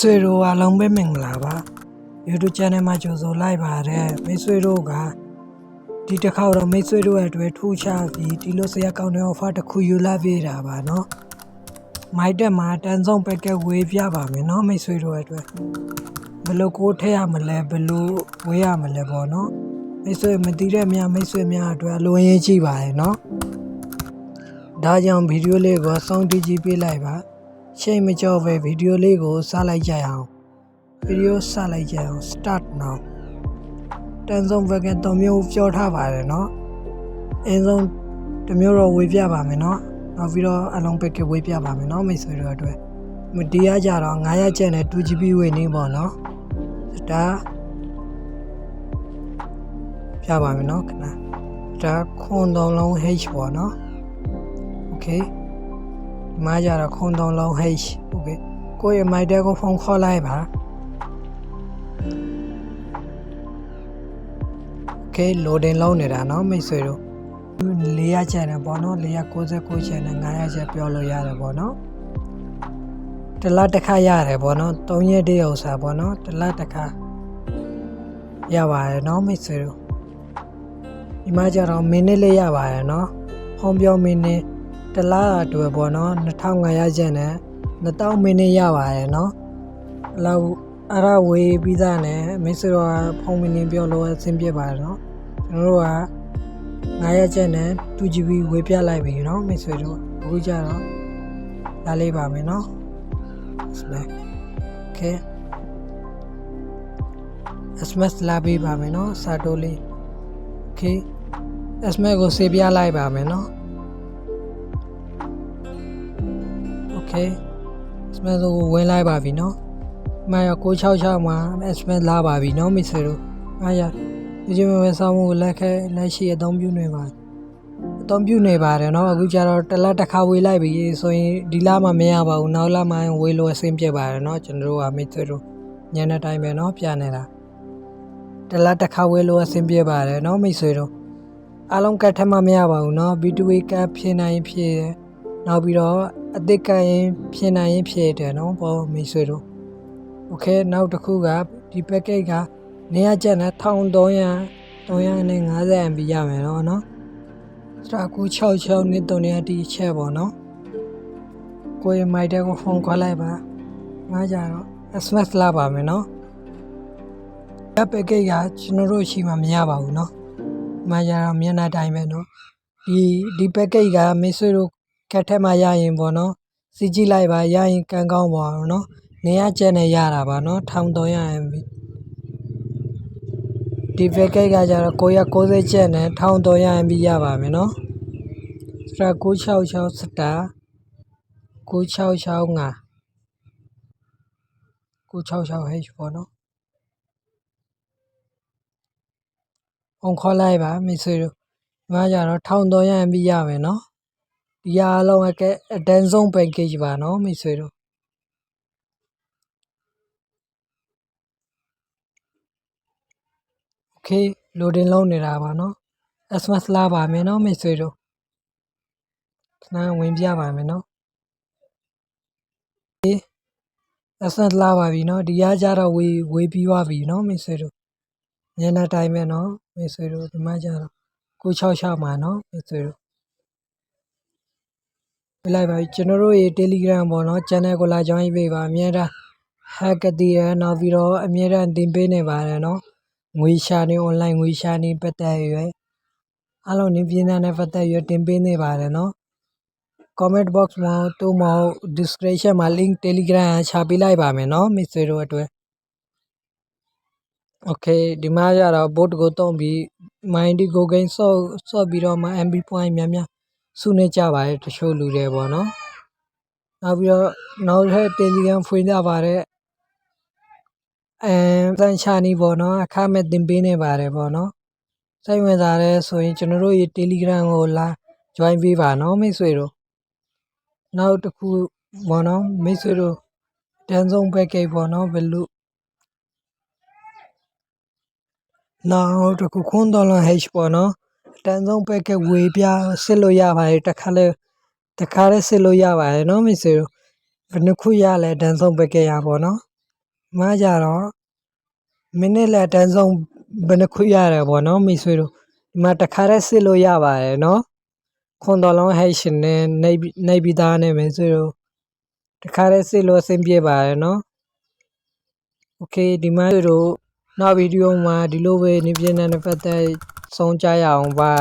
ဆွေတို့အားလုံးပဲမင်္ဂလာပါ YouTube channel မှာကြိုဆိုလိုက်ပါတယ်မိတ်ဆွေတို့ကဒီတစ်ခါတော့မိတ်ဆွေတို့ရဲ့အတွက်ထူးခြားပြီးဒီလိုဆရာကောင်းတဲ့ offer တစ်ခုယူလာပေးတာပါเนาะမိုက်တက်မှာတန်ဆုံးပက်ကက်ဝေးပြပါမယ်เนาะမိတ်ဆွေတို့ရဲ့အတွက်ဘယ်လိုကိုထည့်ရမလဲဘယ်လိုဝေးရမလဲပေါ့เนาะမိတ်ဆွေမသိတဲ့များမိတ်ဆွေများအတွက်လိုရင်းကြည့်ပါရဲ့เนาะဒါကြောင့်ဗီဒီယိုလေးကိုအဆုံးထိကြည့်ပေးလိုက်ပါ ချိန်မကြောက်ပဲဗီဒီယိုလေးကိုစလိုက်ကြရအောင် ဗီဒီယိုစလိုက်ကြအောင် start now တန်ဆုံး vegan ၃မျိုးပြောထားပါတယ်เนาะအင်းဆုံးတစ်မျိုးတော့ဝေပြပါမယ်เนาะနောက်ပြီးတော့အလုံးပက်ကဝေပြပါမယ်เนาะမိတ်ဆွေတို့အတွက်မဒီရကြတော့900ကျပ်နဲ့ 2GB ဝေနေပေါ့เนาะဒါပြပါမယ်เนาะခဏဒါခွန်သုံးလုံး H ပေါ့เนาะ okay ဒီ မှာကြတော့ခွန်သုံးလုံး H okay ကိုယ့်ရဲ့ my dad ကိုဖုန်းခေါ်လိုက်ပါ ကဲ loading လုံးနေတာเนาะမိတ်ဆွေတို့400ကျန်တယ်ပေါ့နော်469ကျန်တယ်900ကျန်ပြောလို့ရတယ်ပေါ့နော်တစ်လတစ်ခါရတယ်ပေါ့နော်3ရက်တည်းဥစ္စာပေါ့နော်တစ်လတစ်ခါရပါတယ်เนาะမိတ်ဆွေတို့ဒီမှာကျတော့မိနစ်လေးရပါတယ်เนาะဖုံးပြောမိနစ် တလားအတွက်ပေါ့နော်2500ကျန်နဲ့2000မိနစ်ရပါတယ်နော်အဲ့လောက်အရဝေးပြီးသားနဲ့မင်းဆိုတော့ဖုန်းမင်းလင်းပြောလို့အဆင်ပြေပါတယ်နော်ကျွန်တော်တို့က900ကျန်နဲ့ 2GB ဝေးပြလိုက်ပြီနော်မင်းဆိုတော့အခုကျတော့လာလေးပါမယ်နော် smack okay smack လာပေးပါမယ်နော်စာတိုးလေး okay smack ကိုစေပြလိုက်ပါမယ်နော် นาะ okay smash ကိုဝင်လိုက်ပါပြီเนาะဒီမှာရော666မှာ smash လာပါပြီเนาะမိတ်ဆွေတို့အားရ ဒီကျမပဲစောင်းမှုလက်ခဲလက်ရှိအသုံးပြုနေပါအသုံးပြုနေပါတယ်เนาะအခုကျတော့တစ်လက်တစ်ခါဝေးလိုက်ပြီဆိုရင်ဒီလမှမရပါဘူးနောက်လမှဝေးလို့အဆင်ပြေပါတယ်เนาะကျွန်တော်တို့ကမိတ်ဆွေတို့ညနေတိုင်းပဲเนาะပြနေတာတစ်လက်တစ်ခါဝေးလို့အဆင်ပြေပါတယ်เนาะမိတ်ဆွေတို့အားလုံးကတ်ထက်မှမရပါဘူးเนาะ B2A ကတ်ဖြည့်နိုင်ရင်ဖြည့်တယ်နောက်ပြီးတော့ အသစ်ကတ်ရင်ဖြည့်နိုင်ရင်ဖြည့်တယ်เนาะပေါ့မိတ်ဆွေတို့ Okay နောက်တစ်ခုကဒီ package ကနေရာကျက်နဲ့1300 350 MB ရမယ်တော့เนาะစတာကူ66နှစ်300တီချက်ပေါ့เนาะကိုယ်မိုက်တဲ့ကိုဖုန်းခေါ်လိုက်ပါငါကြတော့ SMS လာပါမယ်เนาะအပကိတ်ကကျွန်တော်တို့ရှိမှမရပါဘူးเนาะဒီမှာကြတော့မျက်နှာတိုင်းပဲเนาะဒီဒီ package ကမိတ်ဆွေတို့ ကတ်ထဲမှာရရင်ပေါ့နော်စီကြည့်လိုက်ပါရရင်ကံကောင်းပါတော့နော်နေရကျက်နဲ့ရတာပါနော်1300 MB ဒီ package ကကျတော့960ကျက်နဲ့1300 MB ရပါမယ်နော်စတာ966စတာ966ငါ966ဟဲ့ပေါ့နော်အောင်ခေါ်လိုက်ပါမိတ်ဆွေတို့ဒီမှာကျတော့1300 MB ရမယ်နော် ဒီအားလုံးအကဲအတန်းဆုံး package ပါနော်မိတ်ဆွေတို့ okay loading လုံးနေတာပါเนาะ SMS လာပါမယ်เนาะမိတ်ဆွေတို့ခဏဝင်ပြပါမယ်เนาะ okay SMS လာပါပြီเนาะဒီရကြတော့ဝေးဝေးပြီးသွားပြီเนาะမိတ်ဆွေတို့ညနေတိုင်းပဲเนาะမိတ်ဆွေတို့ဒီမှာကြတော့966မှာเนาะမိတ်ဆွေတို့ ပေးလိုက်ပါပြီကျွန်တော်တို့ရေ Telegram ပေါ့နော် channel ကိုလာ join ပေးပါအများတာ hack တည်ရနောက်ပြီးတော့အများတာသင်ပေးနေပါတယ်နော်ငွေရှာနေ online ငွေရှာနေပတ်သက်ရွယ်အလုံးနည်းပြင်းတဲ့ပတ်သက်ရွယ်တင်ပေးနေပါတယ်နော် comment box မှာသူ့မဟုတ် description မှာ link Telegram ရှာပေးလိုက်ပါမယ်နော် miss တို့အတွက် okay ဒီမှာရတော့ bot ကိုတုံးပြီး mind go gain ဆော့ဆော့ပြီးတော့မှ mb point များများ စုနေကြပါတယ်တချို့လူတွေပေါ့နော်နောက်ပြီးတော့နောက်ထပ် telegram ဖွင့်ကြပါတယ်အဲတန်ချာနီပေါ့နော်အခမဲ့တင်ပေးနေပါတယ်ပေါ့နော်စိတ်ဝင်စားရဲဆိုရင်ကျွန်တော်တို့ရေ Telegram ကိုလာ join ပေးပါနော်မိတ်ဆွေတို့နောက်တစ်ခုပေါ့နော်မိတ်ဆွေတို့တန်းဆုံး package ပေါ့နော်ဘယ်လိုနောက်တစ်ခုခွန်းတော်လ H ပေါ့နော် တန်းဆုံး package ဝေပြစစ်လို့ရပါတယ်တစ်ခါလဲတစ်ခါလဲစစ်လို့ရပါတယ်နော်မိတ်ဆွေတို့ဘယ်နှခုရလဲတန်းဆုံး package ရပေါ့နော် မှာကြတော့မိနစ်လက်တန်းဆုံးဘယ်နှခွရတယ်ပေါ့နော်မိတ်ဆွေတို့ဒီမှာတစ်ခါတည်းစစ်လို့ရပါတယ်နော်ခွန်တော်လုံးဟိတ်ရှင်နဲ့နေပြည်နေပြည်သားနဲ့မိတ်ဆွေတို့တစ်ခါတည်းစစ်လို့အဆင်ပြေပါတယ်နော်โอเคဒီမှာတို့နောက်ဗီဒီယိုမှာဒီလိုပဲနေပြည်တော်နဲ့ပတ်သက် ဆုံးကြရအောင်ပါ